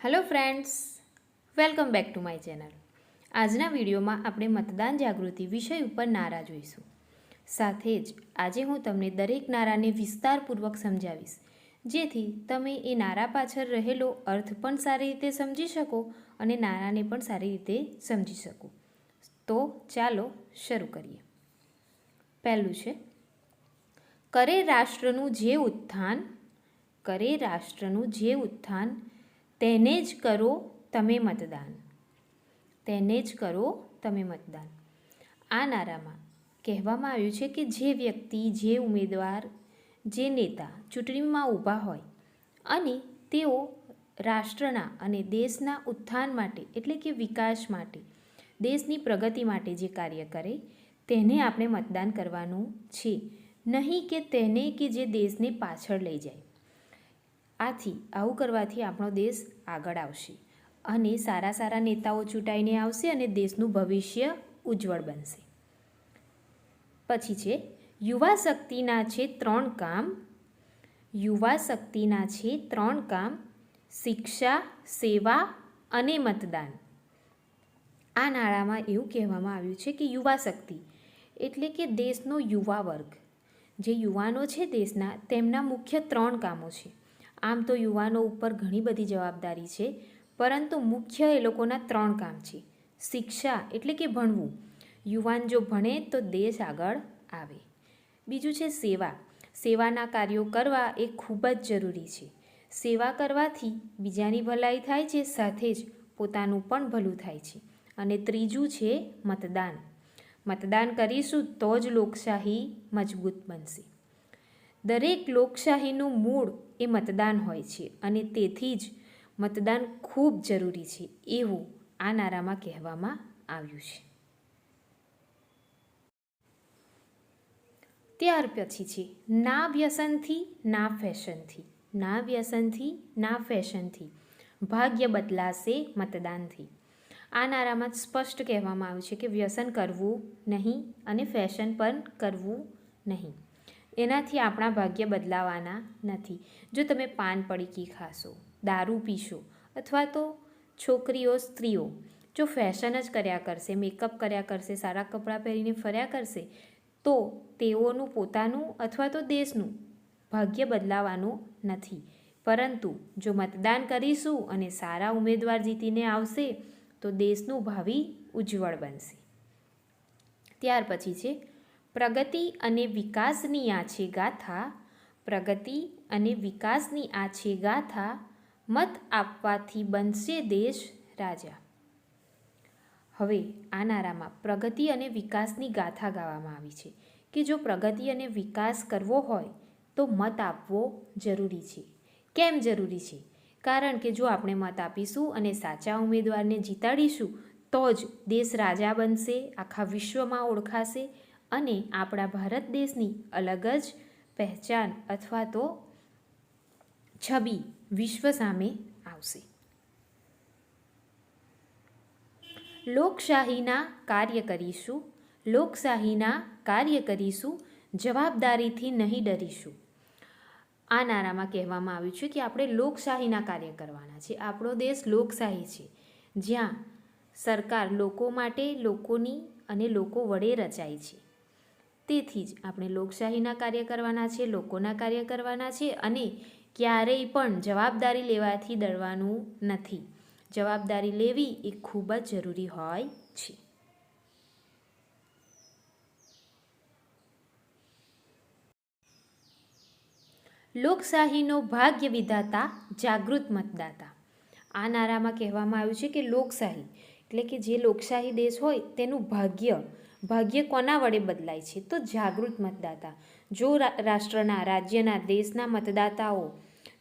Hello friends welcome back to my channel આજના વિડીયોમાં આપણે મતદાન જાગૃતિ વિષય ઉપર નારા જોઈશું. સાથે જ આજે હું તમને દરેક નારાને વિસ્તારપૂર્વક સમજાવીશ. જેથી તમે એ નારા પાછળ રહેલો અર્થ પણ સારી રીતે સમજી શકો અને નારાને પણ સારી રીતે સમજી શકો. તો ચાલો શરૂ કરીએ. પહેલું છે, કરે રાષ્ટ્રનું જે ઉત્થાન, કરે રાષ્ટ્રનું જે ઉત્થાન તેને જ કરો તમે મતદાન. તેને જ કરો તમે મતદાન. આ નારામાં કહેવામાં આવ્યું છે કે જે વ્યક્તિ, જે ઉમેદવાર, જે નેતા ચૂંટણીમાં ઊભા હોય અને તેઓ રાષ્ટ્રના અને દેશના ઉત્થાન માટે એટલે કે વિકાસ માટે, દેશની પ્રગતિ માટે જે કાર્ય કરે, તેને આપણે મતદાન કરવાનું છે. નહીં કે તેને કે જે દેશને પાછળ લઈ જાય. આથી આવું કરવાથી આપણો દેશ આગળ આવશે અને સારા સારા નેતાઓ ચૂંટાઈને આવશે અને દેશનું ભવિષ્ય ઉજ્જવળ બનશે. પછી છે, યુવા શક્તિના છે ત્રણ કામ. યુવા શક્તિના છે ત્રણ કામ. શિક્ષા, સેવા અને મતદાન. આ નાણામાં એવું કહેવામાં આવ્યું છે કે યુવા શક્તિ એટલે કે દેશનો યુવા વર્ગ. જે યુવાનો છે દેશના, તેમના મુખ્ય ત્રણ કામો છે. આમ તો યુવાનો ઉપર ઘણી બધી જવાબદારી છે, પરંતુ મુખ્ય એ લોકોના ત્રણ કામ છે. શિક્ષા એટલે કે ભણવું. યુવાન જો ભણે તો દેશ આગળ આવે. બીજું છે સેવા. સેવાના કાર્યો કરવા એ ખૂબ જ જરૂરી છે. સેવા કરવાથી બીજાની ભલાઈ થાય છે, સાથે જ પોતાનું પણ ભલું થાય છે. અને ત્રીજું છે મતદાન. મતદાન કરીશું તો જ લોકશાહી મજબૂત બનશે. દરેક લોકશાહીનું મૂળ એ મતદાન હોય છે અને તેથી જ મતદાન ખૂબ જરૂરી છે એવું આ નારામાં કહેવામાં આવ્યું છે. ત્યાર પછી છે, ના વ્યસનથી, ના ફેશનથી. ના વ્યસનથી, ના ફેશનથી. ભાગ્ય બદલાશે મતદાનથી. આ નારામાં સ્પષ્ટ કહેવામાં આવ્યું છે કે વ્યસન કરવું નહીં અને ફેશન પણ કરવું નહીં. એનાથી આપણા ભાગ્ય બદલાવાના નથી. જો તમે પાન પડીકી ખાશો, દારૂ પીશો અથવા તો છોકરીઓ, સ્ત્રીઓ જો ફેશન જ કર્યા કરશે, મેકઅપ કર્યા કરશે, સારા કપડાં પહેરીને ફર્યા કરશે, તો તેઓનું પોતાનું અથવા તો દેશનું ભાગ્ય બદલાવાનું નથી. પરંતુ જો મતદાન કરીશું અને સારા ઉમેદવાર જીતીને આવશે, તો દેશનું ભાવિ ઉજ્જવળ બનશે. ત્યાર પછી છે પ્રગતિ અને વિકાસની આ છે ગાથા, પ્રગતિ અને વિકાસની આ છે ગાથા મત આપવાથી બનશે દેશ રાજા. હવે આ નારામાં પ્રગતિ અને વિકાસની ગાથા ગાવામાં આવી છે કે જો પ્રગતિ અને વિકાસ કરવો હોય તો મત આપવો જરૂરી છે. કેમ જરૂરી છે? કારણ કે જો આપણે મત આપીશું અને સાચા ઉમેદવારને જીતાડીશું તો જ દેશ રાજા બનશે, આખા વિશ્વમાં ઓળખાશે અને આપણા ભારત દેશની અલગ જ પહેચાન અથવા તો છબી વિશ્વ સામે આવશે. લોકશાહીના કાર્ય કરીશું, લોકશાહીના કાર્ય કરીશું, જવાબદારીથી નહીં ડરીશું. આ નારામાં કહેવામાં આવ્યું છે કે આપણે લોકશાહીના કાર્ય કરવાના છે. આપણો દેશ લોકશાહી છે. જ્યાં સરકાર લોકો માટે, લોકોની અને લોકો વડે રચાય છે. તેથી જ આપણે લોકશાહીના કાર્ય કરવાના છે લોકોના કાર્ય કરવાના છે અને ક્યારેય પણ જવાબદારી લેવાથી ડરવાનું નથી. જવાબદારી લેવી એ ખૂબ જ જરૂરી હોય છે. લોકશાહીનો ભાગ્ય વિધાતા જાગૃત મતદાતા. આ નારામાં કહેવામાં આવ્યું છે કે લોકશાહી, એટલે કે જે લોકશાહી દેશ હોય તેનું ભાગ્ય ભાગ્ય કોના વડે બદલાય છે? તો જાગૃત મતદાતા. જો રાષ્ટ્રના, રાજ્યના, દેશના મતદાતાઓ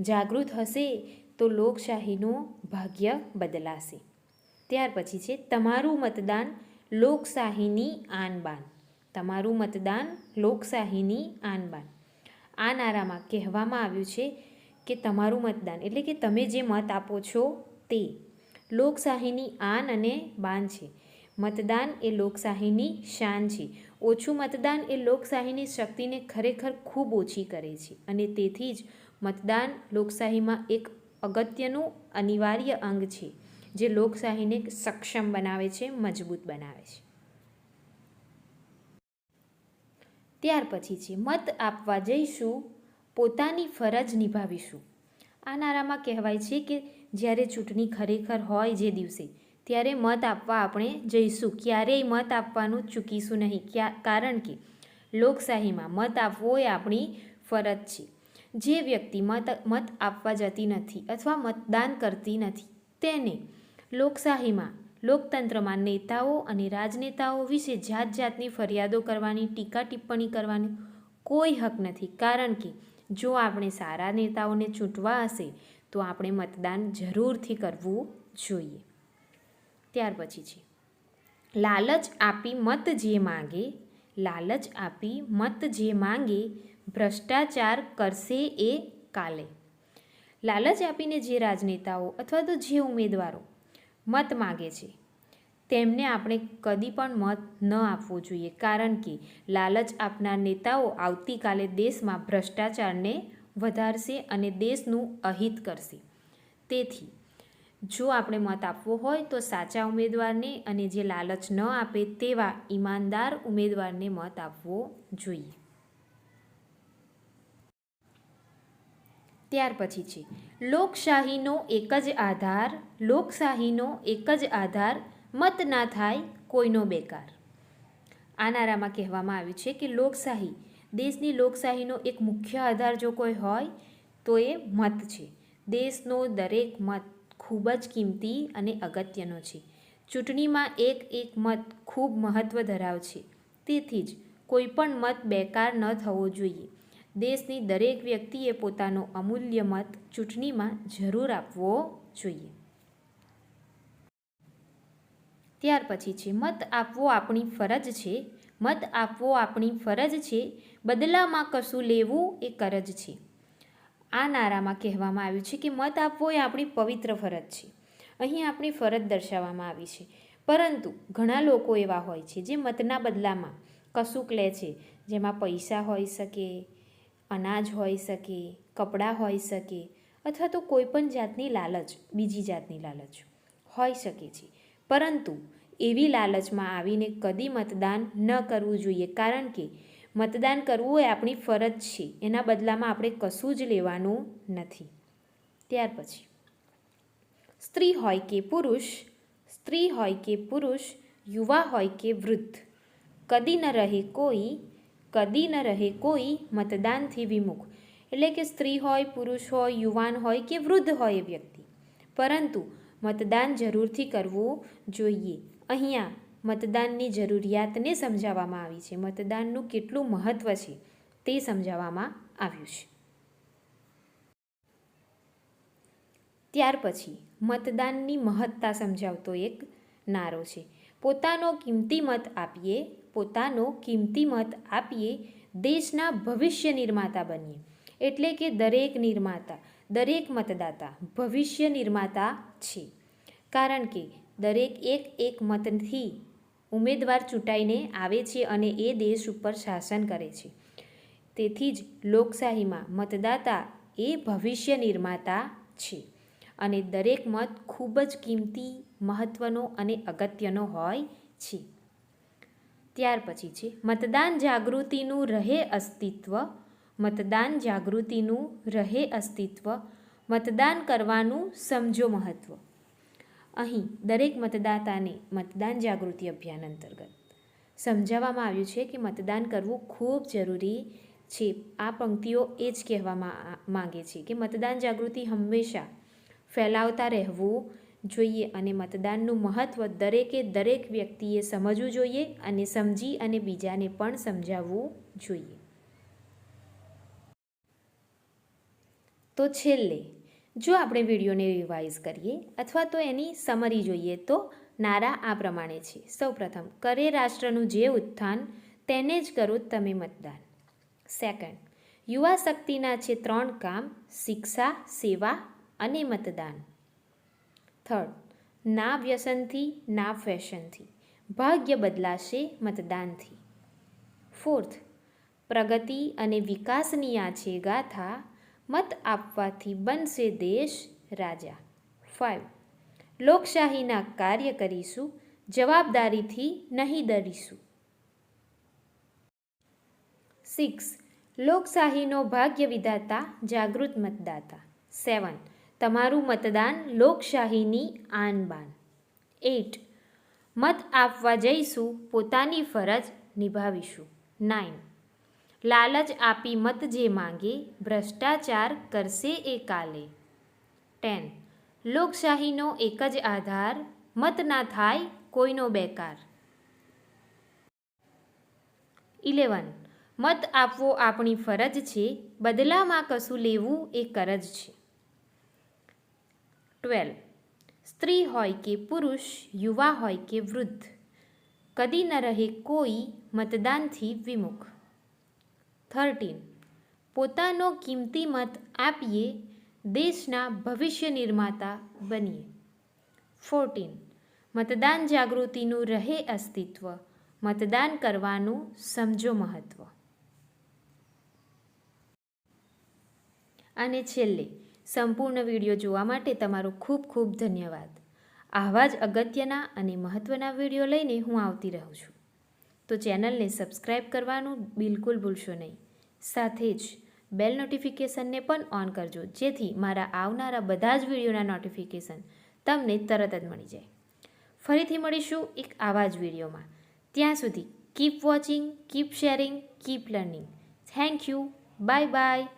જાગૃત હશે, તો લોકશાહીનું ભાગ્ય બદલાશે. ત્યાર પછી છે, તમારું મતદાન લોકશાહીની આનબાન. તમારું મતદાન લોકશાહીની આનબાન. આ નારામાં કહેવામાં આવ્યું છે કે તમારું મતદાન, એટલે કે તમે જે મત આપો છો તે લોકશાહીની આન અને બાન છે. મતદાન એ લોકશાહીની શાન છે. ઓછું મતદાન એ લોકશાહીની શક્તિને ખરેખર ખૂબ ઓછી કરે છે અને તેથી જ મતદાન લોકશાહીમાં એક અગત્યનું અનિવાર્ય અંગ છે, જે લોકશાહીને સક્ષમ બનાવે છે, મજબૂત બનાવે છે. ત્યાર પછી છે, મત આપવા જઈશું, પોતાની ફરજ નિભાવીશું. આ નારામાં કહેવાય છે કે જ્યારે ચૂંટણી ખરેખર હોય જે દિવસે ત્યારે મત આપવા આપણે જઈશું. ક્યારેય મત આપવાનું ચૂકીશું નહીં. કારણ કે લોકશાહીમાં મત આપવો એ આપણી ફરજ છે. જે વ્યક્તિ મત મત આપવા જતી નથી અથવા મતદાન કરતી નથી, તેને લોકશાહીમાં, લોકતંત્રમાં નેતાઓ અને રાજનેતાઓ વિશે જાત જાતની ફરિયાદો કરવાની, ટીકા ટિપ્પણી કરવાની કોઈ હક નથી. કારણ કે જો આપણે સારા નેતાઓને ચૂંટવા હશે, તો આપણે મતદાન જરૂરથી કરવું જોઈએ. ત્યાર પછી છે. લાલચ આપી મત જે માંગે, લાલચ આપી મત જે માંગે, ભ્રષ્ટાચાર કરશે એ કાલે. લાલચ આપીને જે રાજનેતાઓ અથવા તો જે ઉમેદવારો મત માગે છે, તેમને આપણે કદી પણ મત ન આપવો જોઈએ. કારણ કે લાલચ આપનાર નેતાઓ આવતીકાલે દેશમાં ભ્રષ્ટાચારને વધારશે અને દેશનું અહિત કરશે. તેથી જો આપણે મત આપવો હોય તો સાચા ઉમેદવારને અને જે લાલચ ન આપે તેવા ઈમાનદાર ઉમેદવારને મત આપવો જોઈએ. ત્યાર પછી છે. લોકશાહીનો એક જ આધાર, લોકશાહીનો એક જ આધાર, મત ના થાય, કોઈનો બેકાર. આ નારામાં કહેવામાં આવ્યું છે કે લોકશાહી, દેશની લોકશાહીનો એક મુખ્ય આધાર જો કોઈ હોય, તો એ મત છે. દેશનો દરેક મત ખૂબ જ કિંમતી અને અગત્યનો છે. ચૂંટણીમાં એક એક મત ખૂબ મહત્ત્વ ધરાવ છે તેથી જ કોઈ પણ મત બેકાર ન થવો જોઈએ. દેશની દરેક વ્યક્તિએ પોતાનો અમૂલ્ય મત ચૂંટણીમાં જરૂર આપવો જોઈએ. ત્યાર પછી છે, મત આપવો આપણી ફરજ છે. મત આપવો આપણી ફરજ છે. બદલામાં કશું લેવું એ કરજ છે. આ નારામાં કહેવામાં આવ્યું છે કે મત આપવો એ આપણી પવિત્ર ફરજ છે. અહીં આપણી ફરજ દર્શાવવામાં આવી છે. પરંતુ ઘણા લોકો એવા હોય છે જે મતના બદલામાં કશુંક લે છે. જેમાં પૈસા હોઈ શકે, અનાજ હોઈ શકે, કપડાં હોઈ શકે અથવા તો કોઈ પણ જાતની લાલચ, બીજી જાતની લાલચ હોઈ શકે છે. પરંતુ એવી લાલચમાં આવીને કદી મતદાન ન કરવું જોઈએ. કારણ કે મતદાન કરવું એ આપણી ફરજ છે. એના બદલામાં આપણે કશું જ લેવાનું નથી. ત્યાર પછી, સ્ત્રી હોય કે પુરુષ, સ્ત્રી હોય કે પુરુષ, યુવા હોય કે વૃદ્ધ, કદી ન રહે કોઈ, કદી ન રહે કોઈ મતદાનથી વિમુખ. એટલે કે સ્ત્રી હોય, પુરુષ હોય, યુવાન હોય કે વૃદ્ધ હોય એ વ્યક્તિ. પરંતુ મતદાન જરૂરથી કરવું જોઈએ. અહીંયા મતદાનની જરૂરિયાતને સમજાવવામાં આવી છે. મતદાનનું કેટલું મહત્ત્વ છે તે સમજાવવામાં આવ્યું છે. ત્યાર પછી મતદાનની મહત્તા સમજાવતો એક નારો છે. પોતાનો કિંમતી મત આપીએ, પોતાનો કિંમતી મત આપીએ, દેશના ભવિષ્ય નિર્માતા બનીએ. એટલે કે દરેક નિર્માતા, દરેક મતદાતા ભવિષ્ય નિર્માતા છે. કારણ કે દરેક એક એક મતથી ઉમેદવાર ચૂંટાઈને આવે છે અને એ દેશ ઉપર શાસન કરે છે. તેથી જ લોકશાહીમાં મતદાતા એ ભવિષ્ય નિર્માતા છે અને દરેક મત ખૂબ જ કિંમતી મહત્ત્વનો અને અગત્યનો હોય છે. ત્યાર પછી છે, મતદાન જાગૃતિનું રહે અસ્તિત્વ, મતદાન જાગૃતિનું રહે અસ્તિત્વ, મતદાન કરવાનું સમજો મહત્ત્વ અહીં દરેક મતદાતાને મતદાન જાગૃતિ અભિયાન અંતર્ગત સમજાવવામાં આવ્યું છે કે મતદાન કરવું ખૂબ જરૂરી છે. આ પંક્તિઓ એ જ કહેવામાં માંગે છે કે મતદાન જાગૃતિ હંમેશા ફેલાવતા રહેવું જોઈએ અને મતદાનનું મહત્ત્વ દરેકે દરેક વ્યક્તિએ સમજવું જોઈએ અને સમજી અને બીજાને પણ સમજાવવું જોઈએ. તો છેલ્લે જો આપણે વિડીયોને રિવાઇઝ કરીએ અથવા તો એની સમરી જોઈએ તો નારા આ પ્રમાણે છે. સૌપ્રથમ, કરે રાષ્ટ્રનું જે ઉત્થાન, તેને જ કરો તમે મતદાન. સેકન્ડ યુવા શક્તિના છે ત્રણ કામ, શિક્ષા, સેવા અને મતદાન. થર્ડ ના વ્યસનથી, ના ફેશનથી. ભાગ્ય બદલાશે મતદાનથી. ફોર્થ પ્રગતિ અને વિકાસની આ છે ગાથા મત આપવાથી બનશે દેશ રાજા. ફાઇવ. લોકશાહીના કાર્ય કરીશું, જવાબદારીથી નહીં ડરીશું. સિક્સ. લોકશાહીનો ભાગ્ય વિધાતા જાગૃત મતદાતા. સેવન. તમારું મતદાન લોકશાહીની આન બાન એટ મત આપવા જઈશું, પોતાની ફરજ નિભાવીશું. નાઇન. લાલચ આપી મત જે માંગે, ભ્રષ્ટાચાર કરશે એ કાલે ટેન. લોકશાહીનો એક જ આધાર, મત ના થાય કોઈનો બેકાર. ઇલેવન. મત આપવો આપણી ફરજ છે, બદલામાં કશું લેવું એ કરજ છે. ટ્વેલ્વ. સ્ત્રી હોય કે પુરુષ, યુવા હોય કે વૃદ્ધ. કદી ન રહે કોઈ મતદાનથી વિમુખ. થર્ટીન. પોતાનો કિંમતી મત આપીએ દેશના ભવિષ્ય નિર્માતા બનીએ. ફોર્ટીન. મતદાન જાગૃતિનું રહે અસ્તિત્વ. મતદાન કરવાનું સમજો મહત્ત્વ અને છેલ્લે, સંપૂર્ણ વીડિયો જોવા માટે તમારો ખૂબ ખૂબ ધન્યવાદ. આવા જ અગત્યના અને મહત્ત્વના વીડિયો લઈને હું આવતી રહું છું. તો ચેનલને સબસ્ક્રાઇબ કરવાનું બિલકુલ ભૂલશો નહીં. સાથે જ બેલ નોટિફિકેશનને પણ ઓન કરજો, જેથી મારા આવનારા બધા જ વિડીયોના નોટિફિકેશન તમને તરત જ મળી જાય. ફરીથી મળીશું એક આવા જ વિડીયોમાં. ત્યાં સુધી keep watching keep sharing keep learning thank you bye bye